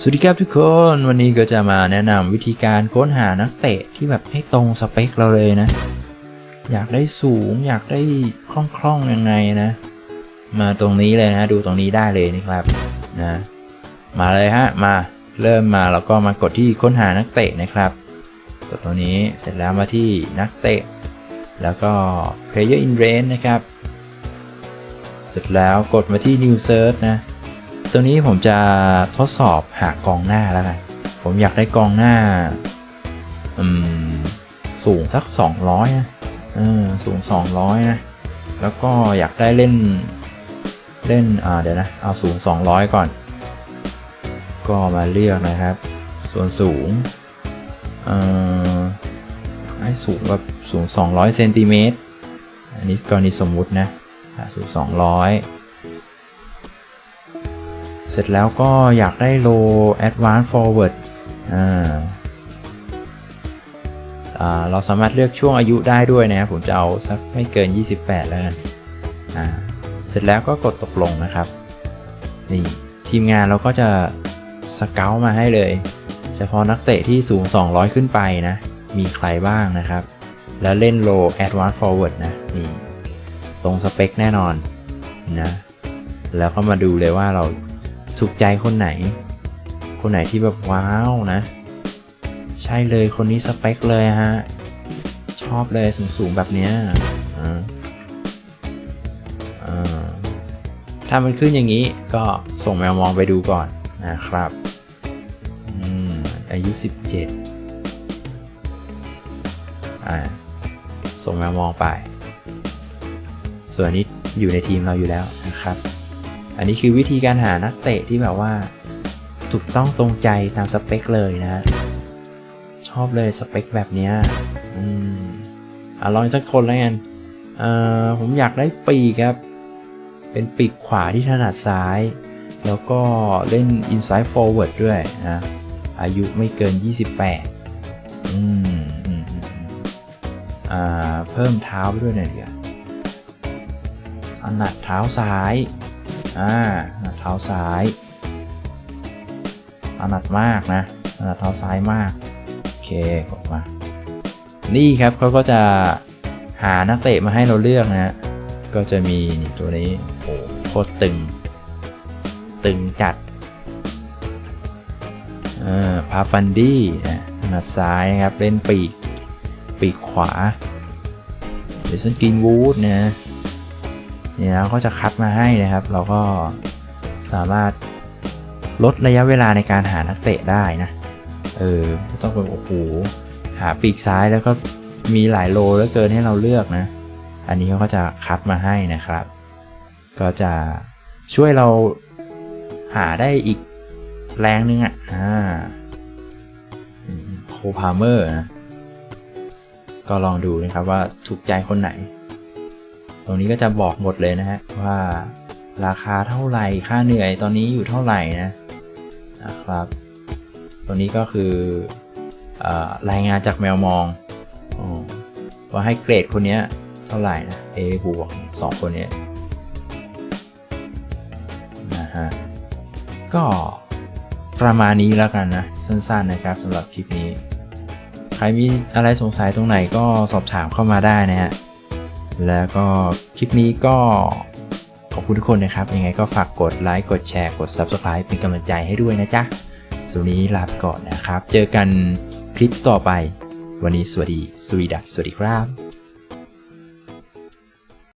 สวัสดีครับทุกคนวันนี้ก็จะมาแนะนำวิธีการค้นหานักเตะที่แบบให้ตรงสเปคเราเลยนะ อยากได้สูงอยากได้คล่องๆยังไงนะ มาตรงนี้เลยนะ ดูตรงนี้ได้เลยนะครับนะมาเลยฮะมาเริ่มมาแล้วก็มากดที่ค้นหานักเตะนะครับกดตรงนี้เสร็จแล้วมาที่นักเตะ แล้วก็ player in range นะครับ เสร็จแล้วกดมาที่ new search นะ ตัวนี้ผมจะทดสอบหากองหน้าแล้วกันผมอยากได้กองหน้าสูงสัก 200นะสูง 200 นะ แล้วก็อยากได้เล่นเล่นเดี๋ยวนะ เอาสูง 200 ก่อน ก็มาเลือกนะครับ ส่วนสูงเอ่อให้สูงแบบสูง 200เซนติเมตรอันนี้กรณีสมมุตินะ สูง 200 สร็จแล้วก็อยากได้ low advance forward อ่าอ่าเราสามารถเลือกช่วงอายุได้ด้วยนะครับผมจะเอาสักไม่เกิน 28 แล้วกันอ่าเสร็จแล้วก็กดตกลงนะครับนี่ทีมงานเราก็จะสเกลมาให้เลย เฉพาะนักเตะที่สูง 200 ขึ้นไปนะ มีใครบ้างนะครับ แล้วเล่น low advance forward นะนี่ตรงสเปคแน่นอนนะแล้วก็มาดูเลยว่าเรา ถูกใจคนไหน คนไหนที่แบบว้าวนะ ใช่เลยคนนี้สเปคเลยฮะ ชอบเลยสูงๆแบบเนี้ยถ้ามันขึ้นอย่างนี้ก็ส่งแมวมองไปดูก่อนนะครับออายุ 17 อ่า ส่งแมวมองไป ส่วนนี้อยู่ในทีมเราอยู่แล้วนะครับ อันนี้คือวิธีการหานักเตะที่แบบว่า ถูกต้องตรงใจตามสเปคเลยนะ ชอบเลยสเปคแบบเนี้ยอืมอะลองสักคนแล้วกันเอ่อผมอยากได้ปีกครับ เป็นปีกขวาที่ถนัดซ้าย แล้วก็เล่น inside forward ด้วยนะ อายุไม่เกิน 28 อืมอืมอืมอืมอ่าเพิ่มเท้าไปด้วยหน่อยเดียวอันหนัดเท้าซ้าย อ่าถนัดเท้าซ้ายถนัดมากนะถนัดเท้าซ้ายมาก โอเคกดมา นี่ครับเขาก็จะหานักเตะมาให้เราเลือกนะฮะก็จะมีนี่ตัวนี้โอ้โคตรตึง ตึงจัดเอ่อพาฟันดี้นะถนัดซ้ายนะครับ เล่นปีก ปีกขวาเดซันกินวูดนะ นี่ยแล้วก็จะคัดมาให้นะครับ เราก็สามารถลดระยะเวลาในการหานักเตะได้นะ เออไม่ต้องเป็นโอ้โหหาปีกซ้ายแล้วก็มีหลายโลแล้วเกินให้เราเลือกนะ อันนี้เขาก็จะคัดมาให้นะครับ ก็จะช่วยเราหาได้อีกแรงนึงอะ อ่าโคพาเมอร์นะ ก็ลองดูนะครับว่าถูกใจคนไหน ตรงนี้ก็จะบอกหมดเลยนะฮะว่าราคาเท่าไหร่ค่าเหนื่อยตอนนี้อยู่เท่าไหร่นะนะครับตัวนี้ก็คืออรายงานจากแมวมองอว่าให้เกรดคนนี้เท่าไหร่นะ A บวกสองคนนี้นะฮะก็ประมาณนี้แล้วกันนะ สั้นๆนะครับสำหรับคลิปนี้ ใครมีอะไรสงสัยตรงไหนก็สอบถามเข้ามาได้นะฮะ แล้วก็คลิปนี้ก็ขอบคุณทุกคนนะครับ ยังไงก็ฝากกดไลค์กดแชร์กด Subscribe เป็นกำลังใจให้ด้วยนะจ๊ะสวัสดีลาไปก่อนนะครับ เจอกันคลิปต่อไป วันนี้สวัสดีสวีดัสสวัสดีครับ